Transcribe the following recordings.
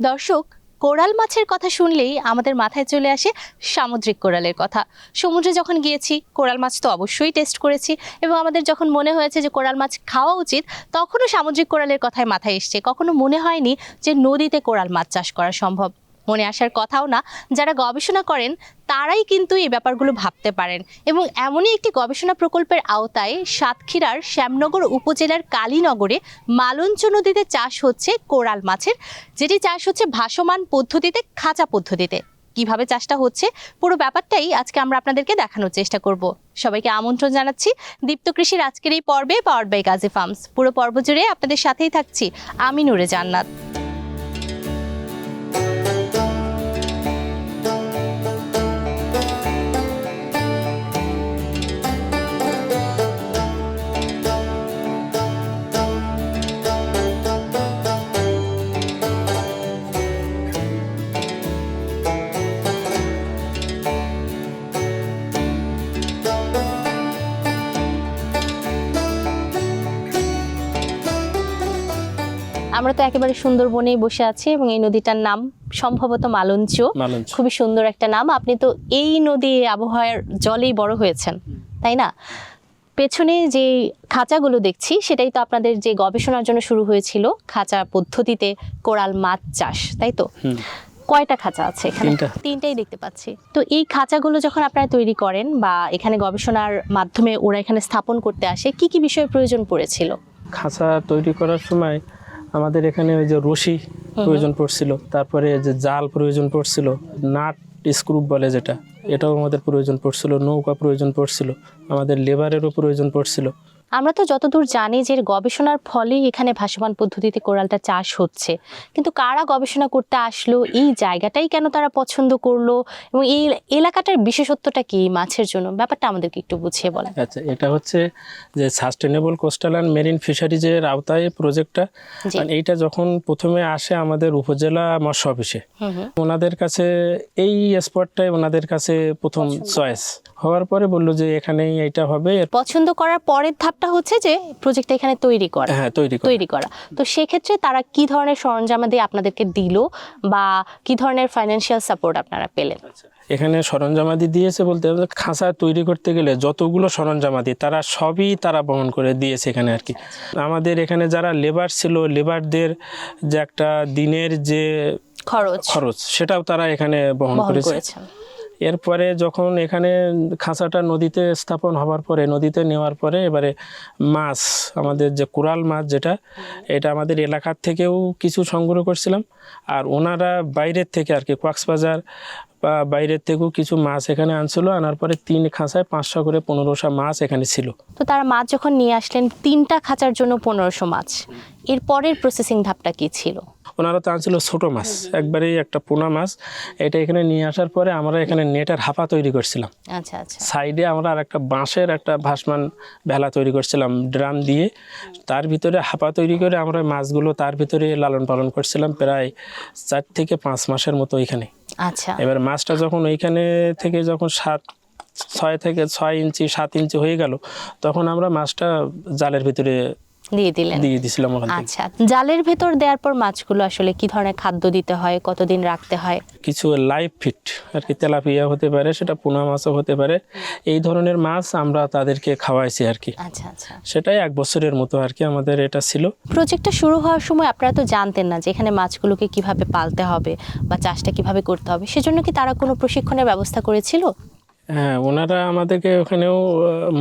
দর্শক, কোরাল মাছের কথা শুনলেই আমাদের মাথায় চলে আসে সামুদ্রিক কোরালের কথা। সমুদ্রে যখন গিয়েছি, কোরাল মাছ তো অবশ্যই টেস্ট করেছি এবং আমাদের যখন মনে হয়েছে যে কোরাল মাছ খাওয়া উচিত, তখনও সামুদ্রিক কোরালের কথাই মাথায় এসছে। কখনো মনে হয়নি যে নদীতে কোরাল মাছ চাষ করা সম্ভব। মনে আসার কথাও না। যারা গবেষণা করেন, তারাই কিন্তু এই ব্যাপারগুলো ভাবতে পারেন। এবং এমনই একটি গবেষণা প্রকল্পের আওতায় সাতক্ষীরার শ্যামনগর উপজেলার কালীনগরে মালঞ্চ নদীতে চাষ হচ্ছে কোরাল মাছের। যেটি চাষ হচ্ছে ভাসমান পদ্ধতিতে, খাঁচা পদ্ধতিতে। কীভাবে চাষটা হচ্ছে, পুরো ব্যাপারটাই আজকে আমরা আপনাদেরকে দেখানোর চেষ্টা করব। সবাইকে আমন্ত্রণ জানাচ্ছি দীপ্ত কৃষির আজকের এই পর্বে পাওয়ার বাই গাজী ফার্মস পুরো পর্ব জুড়ে আপনাদের সাথেই থাকছি। আমি নুরে জান্নাত। আমরা তো একেবারে সুন্দরবনেই বসে আছি এবং এই নদীটার নাম সম্ভবত মালঞ্চ। খুবই সুন্দর একটা নাম। আপনি তো এই নদী আবহাওয়ার জলেই বড় হয়েছেন তাই না? পেছনে যে খাঁচাগুলো দেখছি সেটাই তো আপনাদের যে গবেষণার জন্য শুরু হয়েছিল খাঁচা পদ্ধতিতে কোরাল মাছ চাষ তাই তো? কয়টা খাঁচা আছে এখানে? তিনটা। তিনটাই দেখতে পাচ্ছি। তো এই খাঁচাগুলো যখন আপনারা তৈরি করেন বা এখানে গবেষণার মাধ্যমে ওরা এখানে স্থাপন করতে আসে কি কি বিষয়ে প্রয়োজন পড়েছিল? খাঁচা তৈরি করার সময় আমাদের এখানে ওই যে রশি প্রয়োজন পড়ছিল তারপরে যে জাল প্রয়োজন পড়ছিল নাট স্ক্রুপ বলে যেটা এটাও আমাদের প্রয়োজন পড়ছিল নৌকা প্রয়োজন পড়ছিল আমাদের লেবারেরও প্রয়োজন পড়ছিল। আমরা তো যতদূর জানি যে গবেষণার ফলেই এখানে ভাসমান পদ্ধতিতে কোরালটা চাষ হচ্ছে। কিন্তু কারা গবেষণা করতে আসলো? এই জায়গাটাই কেন তারা পছন্দ করল? এবং এই এলাকাটার বিশেষত্বটা কি? মাছের জন্য ব্যাপারটা আমাদেরকে একটু বুঝিয়ে বলেন। আচ্ছা এটা হচ্ছে যে সাস্টেনেবল কোস্টাল অ্যান্ড মেরিন ফিশারিজের আওতায় প্রজেক্টটা কারণ এইটা যখন প্রথমে আসে আমাদের উপজেলা মৎস্য অফিসে। ওনাদের কাছে এই স্পটটাই ওনাদের কাছে প্রথম চয়েস হওয়ার পরে বলল যে এখানেই এটা হবে। পছন্দ করার পরের ধাপটা হচ্ছে যে প্রজেক্টটা এখানে তৈরি করা। হ্যাঁ তৈরি তৈরি করা। তো সেক্ষেত্রে তারা কি ধরনের সরঞ্জামাদি আপনাদেরকে দিল বা কি ধরনের ফাইন্যান্সিয়াল সাপোর্ট আপনারা পেলেন? এখানে সরঞ্জামাদি দিয়েছে বলতে খাঁচা তৈরি করতে গেলে যতগুলো সরঞ্জামাদি তারা সবই তারা বহন করে দিয়েছে এখানে আর কি। আমাদের এখানে যারা লেবার ছিল লেবারদের যে একটা দিনের যে খরচ। খরচ সেটাও তারা এখানে বহন করেছে। এরপরে যখন এখানে খাঁচাটা নদীতে স্থাপন হওয়ার পরে, নদীতে নেওয়ার পরে এবারে মাছ, আমাদের যে কোরাল মাছ যেটা, এটা আমাদের এলাকার থেকেও কিছু সংগ্রহ করছিলাম। আর ওনারা বাইরের থেকে আর কি, কক্সবাজার বা বাইরের থেকেও কিছু মাছ এখানে আনছিল। আনার পরে তিন খাঁচায় পাঁচশো করে পনেরোশো মাছ এখানে ছিল। তো তারা মাছ যখন নিয়ে আসলেন, তিনটা খাঁচার জন্য পনেরোশো মাছ। এর পরের প্রসেসিং ধাপটা কি ছিল? ওনারা তো আনছিল ছোটো মাছ একবারেই একটা পোনা মাছ। এটা এখানে নিয়ে আসার পরে আমরা এখানে নেটের হাপা তৈরি করছিলাম। আচ্ছা আচ্ছা। সাইডে আমরা আর একটা বাঁশের একটা ভাসমান ভেলা তৈরি করছিলাম ড্রাম দিয়ে। তার ভিতরে হাপা তৈরি করে আমরা মাছগুলো তার ভিতরে লালন পালন করছিলাম প্রায় চার থেকে পাঁচ মাসের মতো এখানে। আচ্ছা। এবার মাছটা যখন ওইখানে থেকে যখন সাত ছয় থেকে ছয় ইঞ্চি সাত ইঞ্চি হয়ে গেল তখন আমরা মাছটা জালের ভিতরে দিয়ে দিলেন? দিয়ে দিছিলাম ওখান আচ্ছা জালের ভেতর দেওয়ার পর মাছগুলো আসলে কি ধরনের খাদ্য দিতে হয় কতদিন রাখতে হয়? কিছু লাইভ ফিট আর কি তেলাপিয়া হতে পারে সেটা পোনা মাছও হতে পারে। এই ধরনের মাছ আমরা তাদেরকে খাওয়াইছি আর কি। আচ্ছা আচ্ছা। সেটাই এক বছরের মতো আর কি আমাদের এটা ছিল। প্রজেক্টটা শুরু হওয়ার সময় আপনারা তো জানতেন না যে এখানে মাছগুলোকে কীভাবে পালতে হবে বা চাষটা কীভাবে করতে হবে। সেজন্য কি তারা কোনো প্রশিক্ষণের ব্যবস্থা করেছিল? হ্যাঁ ওনারা আমাদেরকে ওখানেও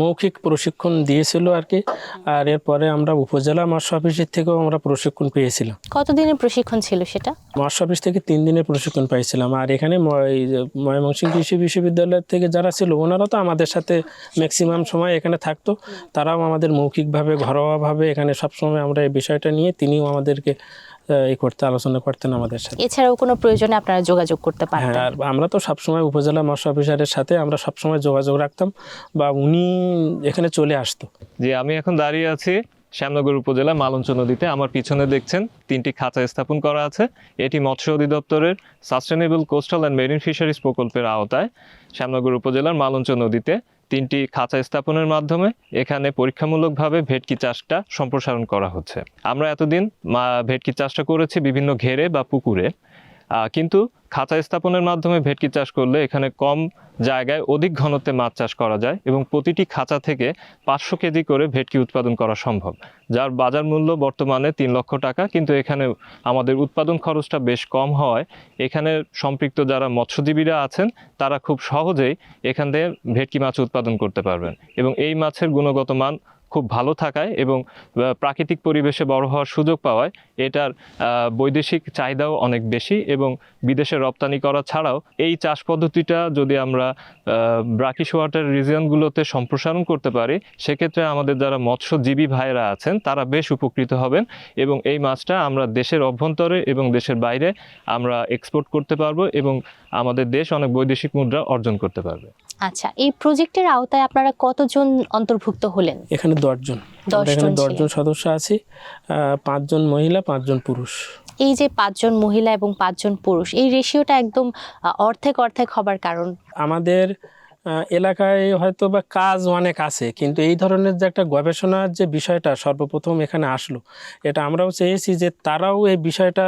মৌখিক প্রশিক্ষণ দিয়েছিল আর কি। আর এরপরে আমরা উপজেলা মৎস্য অফিসের থেকেও আমরা প্রশিক্ষণ পেয়েছিলাম। কতদিনের প্রশিক্ষণ ছিল সেটা? মৎস্য অফিস থেকে তিন দিনের প্রশিক্ষণ পাইছিলাম। আর এখানে ময়মনসিংহ কৃষি বিশ্ববিদ্যালয় থেকে যারা ছিল ওনারা তো আমাদের সাথে ম্যাক্সিমাম সময় এখানে থাকতো। তারাও আমাদের মৌখিকভাবে ঘরোয়াভাবে এখানে সবসময় আমরা এই বিষয়টা নিয়ে তিনিও আমাদেরকে এই করতে আলোচনা করতেন আমাদের সাথে। এছাড়াও কোনো প্রয়োজনে আপনারা যোগাযোগ করতে হ্যাঁ পারতেন? আর আমরা তো সবসময় উপজেলা মৎস্য অফিসারের সাথে আমরা সবসময় যোগাযোগ রাখতাম বা উনি এখানে চলে আসতো। যে আমি এখন দাঁড়িয়ে আছি শ্যামনগর উপজেলা মালঞ্চ নদীতে। আমার পিছনে দেখছেন তিনটি খাঁচা স্থাপন করা আছে। এটি মৎস্য অধিদপ্তরের sustainable coastal and marine fisheries প্রকল্পের আওতায়। শ্যামনগর উপজেলার মালঞ্চ নদীতে তিনটি খাঁচা স্থাপনের মাধ্যমে এখানে পরীক্ষামূলকভাবে ভেটকি চাষটা সম্প্রসারণ করা হচ্ছে। আমরা এতদিন ভেটকি চাষটা করেছি বিভিন্ন ঘেরে বা পুকুরে। কিন্তু খাঁচা স্থাপনের মাধ্যমে ভেটকি চাষ করলে এখানে কম জায়গায় অধিক ঘনত্বে মাছ চাষ করা যায় এবং প্রতিটি খাঁচা থেকে পাঁচশো কেজি করে ভেটকি উৎপাদন করা সম্ভব, যার বাজার মূল্য বর্তমানে তিন লক্ষ টাকা, কিন্তু এখানে আমাদের উৎপাদন খরচটা বেশ কম হওয়ায় এখানে সম্পৃক্ত যারা মৎস্যজীবীরা আছেন, তারা খুব সহজেই এখান থেকে ভেটকি মাছ উৎপাদন করতে পারবেন এবং এই মাছের গুণগত মান খুব ভালো থাকায় এবং প্রাকৃতিক পরিবেশে বড় হওয়ার সুযোগ পাওয়ায় এটার বৈদেশিক চাহিদাও অনেক বেশি এবং বিদেশে রপ্তানি করা ছাড়াও এই চাষ পদ্ধতিটা যদি আমরা ব্রাকিশ ওয়াটার রিজিয়নগুলোতে সম্প্রসারণ করতে পারি, সেক্ষেত্রে আমাদের যারা মৎস্যজীবী ভাইরা আছেন, তারা বেশ উপকৃত হবেন এবং এই মাছটা আমরা দেশের অভ্যন্তরে এবং দেশের বাইরে আমরা এক্সপোর্ট করতে পারব এবং আমাদের দেশ অনেক বৈদেশিক মুদ্রা অর্জন করতে পারবে। আচ্ছা এই প্রজেক্টের আওতায় আপনারা কতজন অন্তর্ভুক্ত হলেন? এখানে দশজন। এখানে দশজন সদস্য আছি পাঁচজন মহিলা পাঁচজন পুরুষ। এই যে পাঁচজন মহিলা এবং পাঁচজন পুরুষ এই রেশিওটা একদম অর্ধেক অর্ধেক হবার কারণ? আমাদের এলাকায় হয়তো বা কাজ অনেক আছে কিন্তু এই ধরনের যে একটা গবেষণার যে বিষয়টা সর্বপ্রথম এখানে আসলো এটা আমরাও চেয়েছি যে তারাও এই বিষয়টা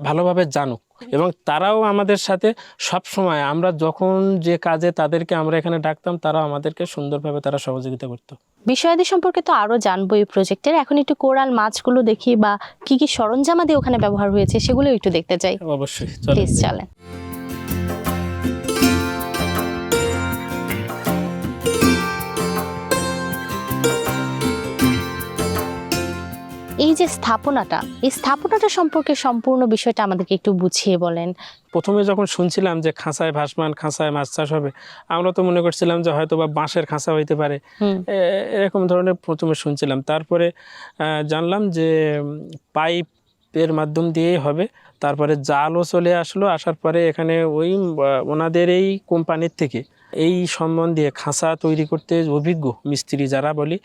ভালোভাবে জানুক। এবং তারাও আমাদের সাথে সব সময় আমরা যখন যে কাজে তাদেরকে আমরা এখানে ডাকতাম তারা আমাদেরকে সুন্দরভাবে তারা সহযোগিতা করত। বিষয়াদি সম্পর্কে তো আরও জানব এই প্রজেক্টের এখন একটু কোরাল মাছগুলো দেখি বা কি কি সরঞ্জামাদি ওখানে ব্যবহার হয়েছে সেগুলো একটু দেখতে চাই। অবশ্যই চলেন। এই যে স্থাপনাটা এই স্থাপনাটা সম্পর্কে সম্পূর্ণ বিষয়টা আমাদেরকে একটু বুঝিয়ে বলেন। প্রথমে যখন শুনছিলাম যে খাঁচায় ভাসমান খাঁচায় মাছ চাষ হবে আমরা তো মনে করছিলাম যে হয়তো বা বাঁশের খাঁচা হইতে পারে। এরকম ধরনের প্রথমে শুনছিলাম। তারপরে আহ, জানলাম যে উম, পাইপের মাধ্যম দিয়েই হবে। তারপরে জালও চলে আসলো। আসার পরে এখানে ওই ওনাদের এই কোম্পানির থেকে এই সম্বন্ধে খাঁচা তৈরি করতে অভিজ্ঞ মিস্ত্রি যারা বলি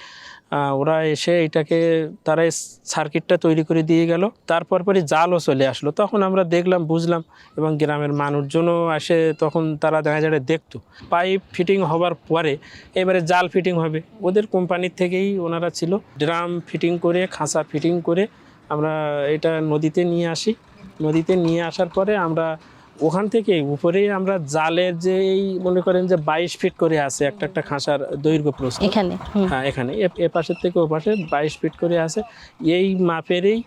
ওরা এসে এটাকে, তারা সার্কিটটা তৈরি করে দিয়ে গেল। তারপর পরে জালও চলে আসলো। তখন আমরা দেখলাম, বুঝলাম এবং গ্রামের মানুষজনও আসে, তখন তারা দেখা যায় দেখতো। পাইপ ফিটিং হবার পরে এবারে জাল ফিটিং হবে। ওদের কোম্পানির থেকেই ওনারা ছিল। ড্রাম ফিটিং করে, খাঁচা ফিটিং করে আমরা এটা নদীতে নিয়ে আসি। নদীতে নিয়ে আসার পরে আমরা ওখান থেকে উপরেই আমরা জালের যে এই মনে করেন যে বাইশ ফিট করে আছে একটা একটা খাঁচার দৈর্ঘ্য প্রস্থ। এখানে হ্যাঁ এখানে। এ- এ পাশের থেকে ও পাশে বাইশ ফিট করে আছে। এই মাপেরই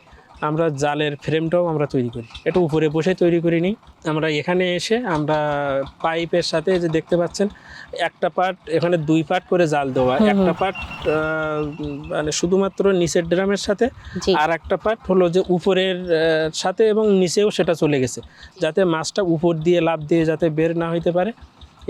আমরা জালের ফ্রেমটাও আমরা তৈরি করি। এটা উপরে বসে তৈরি করি নিই। আমরা এখানে এসে আমরা পাইপের সাথে যে দেখতে পাচ্ছেন একটা পার্ট এখানে দুই পার্ট করে জাল দেওয়া। একটা পার্ট মানে শুধুমাত্র নিচের ড্রামের সাথে আর একটা পার্ট হলো যে উপরের সাথে এবং নিচেও সেটা চলে গেছে। যাতে মাছটা উপর দিয়ে লাভ দিয়ে যাতে বের না হইতে পারে।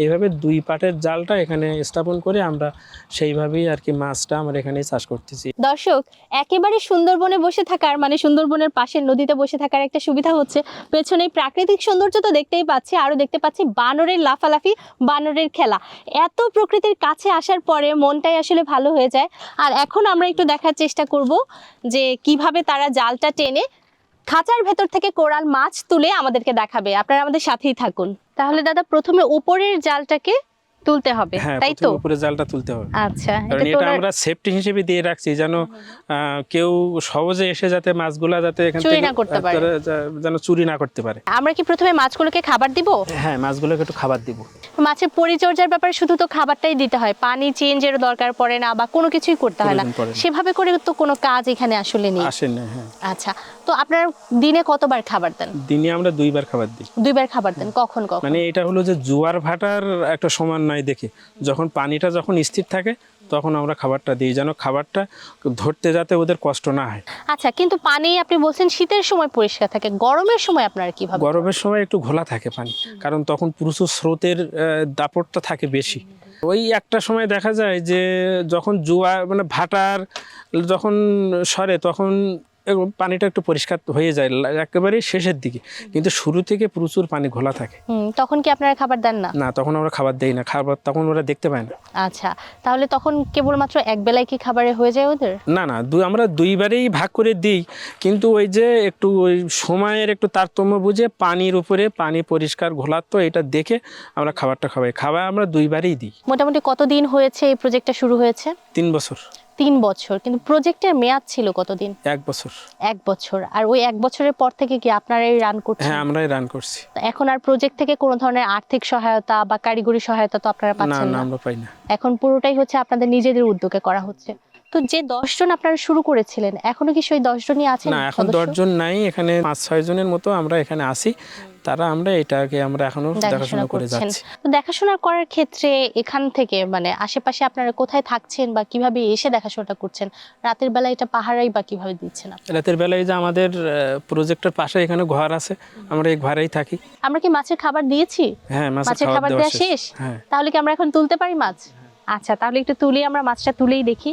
এইভাবে দুই পাটের জালটা এখানে স্থাপন করে আমরা সেইভাবেই আর কি মাছটা আমরা এখানে চাষ করতেছি। দর্শক, একেবারে সুন্দরবনে বসে থাকার মানে সুন্দরবনের পাশের নদীতে বসে থাকার একটা সুবিধা হচ্ছে। পেছনে প্রাকৃতিক সৌন্দর্য তো দেখতেই পাচ্ছি, আরও দেখতে পাচ্ছি বানরের লাফালাফি, বানরের খেলা। এত প্রকৃতির কাছে আসার পরে মনটাই আসলে ভালো হয়ে যায়। আর এখন আমরা একটু দেখার চেষ্টা করব যে কীভাবে তারা জালটা টেনে খাঁচার ভেতর থেকে কোরাল মাছ তুলে আমাদেরকে দেখাবে। আপনারা আমাদের সাথেই থাকুন। তাহলে দাদা প্রথমে উপরের জালটাকে তুলতে হবে হ্যাঁ তাই তো? উপরে জালটা তুলতে হবে। আচ্ছা কারণ এটা আমরা সেফটি হিসেবে দিয়ে রাখছি যেন কেউ সহজে এসে যাতে মাছগুলা যাতে এখান চুরি না করতে পারে। যেন চুরি না করতে পারে। আমরা কি প্রথমে মাছগুলোকে খাবার দিব? হ্যাঁ মাছগুলোকে একটু খাবার দিব। মাছের পরিচর্যার ব্যাপারে শুধু তো খাবারটাই দিতে হয় পানি চেঞ্জের দরকার পড়ে না বা কোনো কিছুই করতে হয় না। সেভাবে করে তো কোনো কাজ এখানে আসলে নেই। আসেন না হ্যাঁ। আচ্ছা তো আপনার দিনে কতবার খাবার দেন? দিনে আমরা দুইবার খাবার দিই। দুইবার খাবার দেন কখন কখন? মানে এটা হলো যে জোয়ার ভাটার একটা সমন্বয় দেখে। যখন পানিটা যখন স্থির থাকে তখন আমরা খাবারটা দিই যেন খাবারটা ধরতে যাতে ওদের কষ্ট না হয়। আচ্ছা কিন্তু পানি আপনি বলছেন শীতের সময় পরিষ্কার থাকে গরমের সময় আপনারা কীভাবে গরমের সময় একটু ঘোলা থাকে পানি কারণ তখন প্রচুর স্রোতের দাপটটা থাকে বেশি। ওই একটা সময় দেখা যায় যে যখন জোয়ার মানে ভাটার যখন সরে তখন এবং পানিটা একটু পরিষ্কার হয়ে যায় একেবারে শেষের দিকে। কিন্তু শুরু থেকে প্রচুর পানি ঘোলা থাকে। তখন কি আপনারা খাবার দেন না? না তখন আমরা খাবার দেই না। খাবার তখন ওরা দেখতে পায় না। আচ্ছা তাহলে তখন কেবলমাত্র এক বেলায় কি খাবারে হয়ে যায় ওদের? না না দুই আমরা দুইবারেই ভাগ করে দিই। কিন্তু ওই যে একটু ওই সময়ের একটু তারতম্য বুঝে পানির উপরে পানি পরিষ্কার ঘোলার তো এটা দেখে আমরা খাবারটা খাওয়াই। খাবার আমরা দুইবারেই দিই। মোটামুটি কতদিন হয়েছে এই প্রজেক্টটা শুরু হয়েছে? তিন বছর। তিন বছর কিন্তু প্রজেক্টের মেয়াদ ছিল কতদিন? এক বছর। এক বছর। আর ওই এক বছরের পর থেকে কি আপনারাই রান করছেন? হ্যাঁ আমরাই রান করছি। এখন আর প্রজেক্ট থেকে কোনো ধরনের আর্থিক সহায়তা বা কারিগরি সহায়তা তো আপনারা পাচ্ছেন না না। আমরা পাই না। এখন পুরোটাই হচ্ছে আপনাদের নিজেদের উদ্যোগে করা হচ্ছে। তো যে দশজন আপনারা শুরু করেছিলেন এখনও কি সেই দশজনই আছেন না এখন? দশজন নাই এখানে পাঁচ ছয় জনের মতো আমরা এখানে আসি তারা আমরা এটাকে আমরা এখনও দেখাশোনা করে যাচ্ছি। দেখাশোনা করার ক্ষেত্রে এখান থেকে মানে আশেপাশে আপনারা কোথায় থাকছেন বা কীভাবে এসে দেখাশোনাটা করছেন? রাতের বেলা এটা পাহারাই বা কীভাবে দিচ্ছেন আপনারা? রাতের বেলায় যে আমাদের প্রজেক্টের পাশে এখানে ঘর আছে আমরা এই ঘরেই থাকি। আমরা কি মাছের খাবার দিয়েছি? হ্যাঁ মাছের খাবার দেওয়া শেষ? হ্যাঁ। তাহলে কি আমরা এখন তুলতে পারি মাছ? আচ্ছা তাহলে একটু তুলি আমরা মাছটা তুলেই দেখি।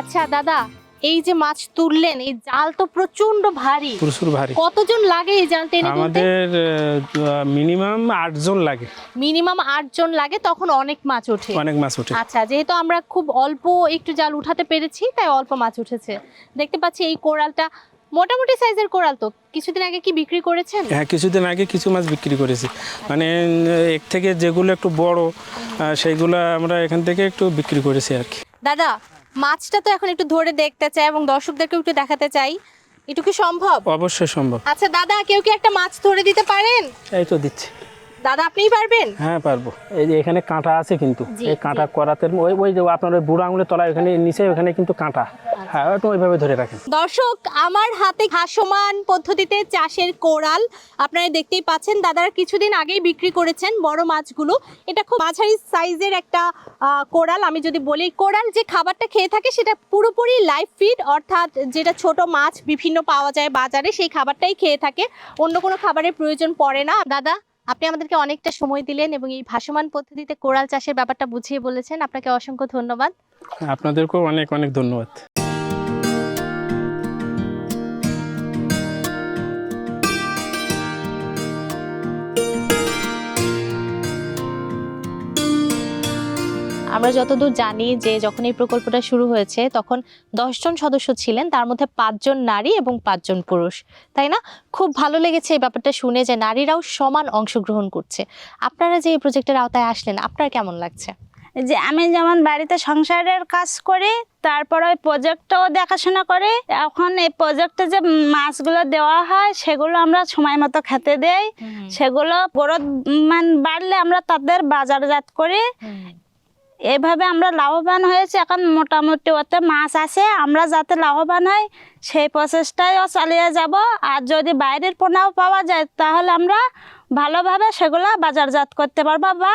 আচ্ছা দাদা এই যে মাছ তুললেন এই জাল তো প্রচণ্ড ভারী। প্রচুর ভারী। কতজন লাগে এই জাল টেনে আমাদের মিনিমাম আটজন লাগে। মিনিমাম আট জন লাগে তখন অনেক মাছ ওঠে। অনেক মাছ ওঠে। আচ্ছা যেহেতু আমরা খুব অল্প একটু জাল উঠাতে পেরেছি তাই অল্প মাছ উঠেছে। দেখতে পাচ্ছি এই কোরালটা মোটামুটি সাইজের কোরাল তো। কিছুদিন আগে কি বিক্রি করেছেন? হ্যাঁ কিছুদিন আগে কিছু মাছ বিক্রি করেছি। মানে এর থেকে যেগুলো একটু বড় সেইগুলো আমরা এখান থেকে একটু বিক্রি করেছি আর কি। দাদা মাছটা তো এখন একটু ধরে দেখতে চাই এবং দর্শকদেরকে একটু দেখাতে চাই। এটুকু কি সম্ভব? অবশ্যই সম্ভব। আচ্ছা দাদা কেউ কি একটা মাছ ধরে দিতে পারেন? এই তো দিচ্ছি। দাদা আপনিই পারবেন? হ্যাঁ পারব। এই যে এখানে কাঁটা আছে কিন্তু। এই কাঁটা করাতে ওই ওই যে আপনার ওই বুড়ো আঙুলের তলায় ওখানে নিচে ওখানে কিন্তু কাঁটা। হ্যাঁ ওটা ওইভাবে ধরে রাখেন। দর্শক আমার হাতে ভাসমান পদ্ধতিতে চাষের কোরাল আপনারা দেখতেই পাচ্ছেন দাদারা কিছুদিন আগেই বিক্রি করেছেন বড় মাছগুলো। এটা খুব মাঝারি সাইজের একটা কোরাল আমি যদি বলি কোরাল যে খাবারটা খেয়ে থাকে সেটা পুরোপুরি লাইফ ফিড অর্থাৎ যেটা ছোট মাছ বিভিন্ন পাওয়া যায় বাজারে সেই খাবারটাই খেয়ে থাকে। অন্য কোনো খাবারের প্রয়োজন পড়ে না। দাদা আপনি আমাদেরকে অনেকটা সময় দিলেন এবং এই ভাসমান পদ্ধতিতে কোরাল চাষের ব্যাপারটা বুঝিয়ে বলেছেন। আপনাকে অসংখ্য ধন্যবাদ। আপনাদেরকেও অনেক অনেক ধন্যবাদ। আমরা যতদূর জানি যে যখন এই প্রকল্পটা শুরু হয়েছে তখন দশজন সদস্য ছিলেন তার মধ্যে পাঁচজন নারী এবং পাঁচজন পুরুষ। তাই না? খুব ভালো লেগেছে এই ব্যাপারটা শুনে যে নারীরাও সমান অংশগ্রহণ করছে। আপনারা যে এই প্রজেক্টের আওতায় আসলেন আপনার কেমন লাগছে? যে আমি যেমন বাড়িতে সংসারের কাজ করি তারপর ওই প্রজেক্টটাও দেখাশোনা করে এখন এই প্রজেক্টে যে মাছগুলো দেওয়া হয় সেগুলো আমরা সময় মতো খেতে দেই। সেগুলো গ্রোথ মান বাড়লে আমরা তাদের বাজারজাত করি। এভাবে আমরা লাভবান হয়েছি। এখন মোটামুটি ওতে মাছ আছে। আমরা যাতে লাভবান হই, সেই প্রসেসটাইও চালিয়ে যাব। আর যদি বাইরের পোনাও পাওয়া যায়, তাহলে আমরা ভালোভাবে সেগুলো বাজারজাত করতে পারব বা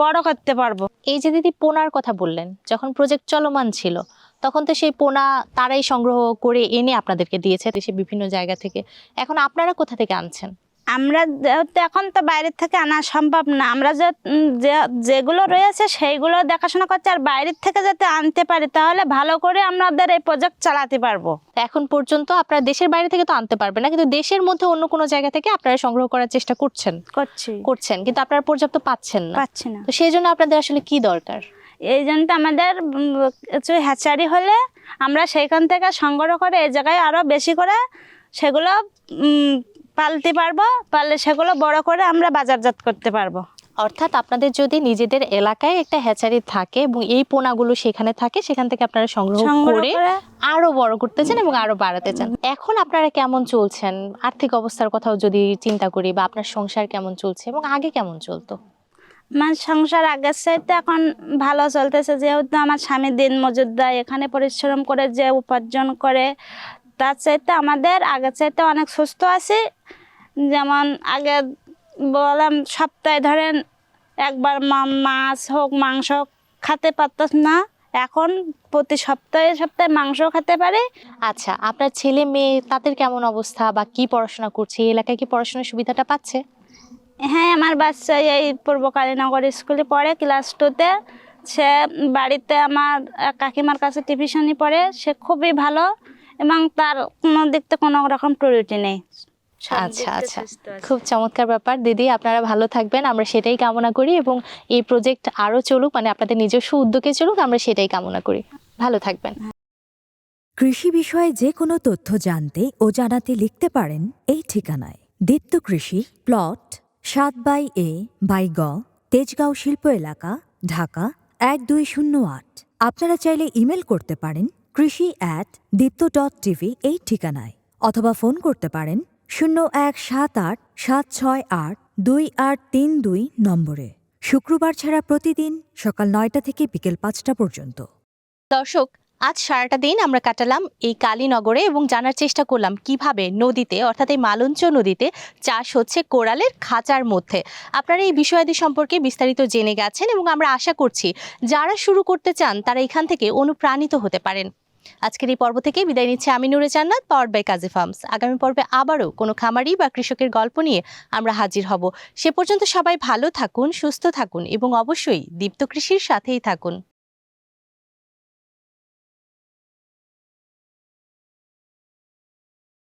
বড় করতে পারব। এই যে দিদি পোনার কথা বললেন, যখন প্রজেক্ট চলমান ছিল, তখন তো সেই পোনা তারাই সংগ্রহ করে এনে আপনাদেরকে দিয়েছে দেশে বিভিন্ন জায়গা থেকে। এখন আপনারা কোথা থেকে আনছেন? আমরা যেহেতু এখন তো বাইরের থেকে আনা সম্ভব না আমরা যে যেগুলো রয়েছে সেইগুলো দেখাশোনা করছি আর বাইরের থেকে যাতে আনতে পারি তাহলে ভালো করে আমরা আমাদের এই প্রজেক্ট চালাতে পারব। এখন পর্যন্ত আপনারা দেশের বাইরে থেকে তো আনতে পারবেন না কিন্তু দেশের মধ্যে অন্য কোনো জায়গা থেকে আপনারা সংগ্রহ করার চেষ্টা করছেন। করছি। করছেন কিন্তু আপনারা পর্যাপ্ত পাচ্ছেন না। পাচ্ছি না। তো সেই জন্য আপনাদের আসলে কি দরকার? এই জন্য তো আমাদের কিছু হ্যাচারি হলে আমরা সেইখান থেকে সংগ্রহ করে এই জায়গায় আরও বেশি করে সেগুলো পালতে পারব পারলে সেগুলো বড় করে আমরা বাজারজাত করতে পারব। অর্থাৎ আপনাদের যদি নিজেদের এলাকায় একটা হ্যাচারি থাকে এবং এই পোনাগুলো সেখানে থাকে সেখান থেকে আপনারা সংগ্রহ করে আরও বড় করতে চান এবং আরও বাড়াতে চান। এখন আপনারা কেমন চলছেন? আর্থিক অবস্থার কথাও যদি চিন্তা করি বা আপনার সংসার কেমন চলছে এবং আগে কেমন চলতো? আমার সংসার আগের চাইতে এখন ভালো চলতেছে যেহেতু আমার স্বামী দিন মজুর দেয় এখানে পরিশ্রম করে যে উপার্জন করে তার চাইতে আমাদের আগের চাইতে অনেক সুস্থ আছি। যেমন আগে বললাম সপ্তাহে ধরেন একবার মাছ হোক মাংস হোক খেতে পারতাম না। এখন প্রতি সপ্তাহে সপ্তাহে মাংস খেতে পারি। আচ্ছা আপনার ছেলে মেয়ে তাদের কেমন অবস্থা বা কি পড়াশোনা করছে? এই এলাকায় কি পড়াশোনার সুবিধাটা পাচ্ছে? হ্যাঁ আমার বাচ্চা এই পূর্ব কালীনগর স্কুলে পড়ে ক্লাস টুতে। সে বাড়িতে আমার কাকিমার কাছে টিউশনি পড়ে। সে খুবই ভালো। এবং তার কোনো দিক থেকে কোনো রকম ত্রুটি নেই। আচ্ছা আচ্ছা। খুব চমৎকার ব্যাপার। দিদি আপনারা ভালো থাকবেন আমরা সেটাই কামনা করি এবং এই প্রজেক্ট আরও চলুক মানে আপনাদের নিজস্ব উদ্যোগে চলুক আমরা সেটাই কামনা করি। ভালো থাকবেন। কৃষি বিষয়ে যে কোনো তথ্য জানতে ও জানাতে লিখতে পারেন এই ঠিকানায়। দীপ্ত কৃষি প্লট সাত বাই এ বাই গ তেজগাঁও শিল্প এলাকা ঢাকা এক দুই শূন্য আট। আপনারা চাইলে ইমেল করতে পারেন কৃষি অ্যাট দীপ্ত ডট টিভি এই ঠিকানায় অথবা ফোন করতে পারেন শূন্য এক সাত আট সাত ছয় আট দুই আট তিন দুই নম্বরে। শুক্রবার ছাড়া প্রতিদিন সকাল নয়টা থেকে বিকেল পাঁচটা পর্যন্ত। দর্শক, আজ সারাটা দিন আমরা কাটালাম এই কালীনগরে এবং জানার চেষ্টা করলাম কীভাবে নদীতে, অর্থাৎ এই মালঞ্চ নদীতে চাষ হচ্ছে কোরালের খাঁচার মধ্যে। আপনারা এই বিষয়াদি সম্পর্কে বিস্তারিত জেনে গেছেন এবং আমরা আশা করছি যারা শুরু করতে চান তারা এখান থেকে অনুপ্রাণিত হতে পারেন। আজকের এই পর্ব থেকে বিদায় নিচ্ছে আমি নুরে জান্নাত পাওয়ার বাই কাজে ফার্মস আগামী পর্বে আবারও কোনো খামারি বা কৃষকের গল্প নিয়ে আমরা হাজির হব। সে পর্যন্ত সবাই ভালো থাকুন, সুস্থ থাকুন এবং অবশ্যই দীপ্ত কৃষির সাথেই থাকুন।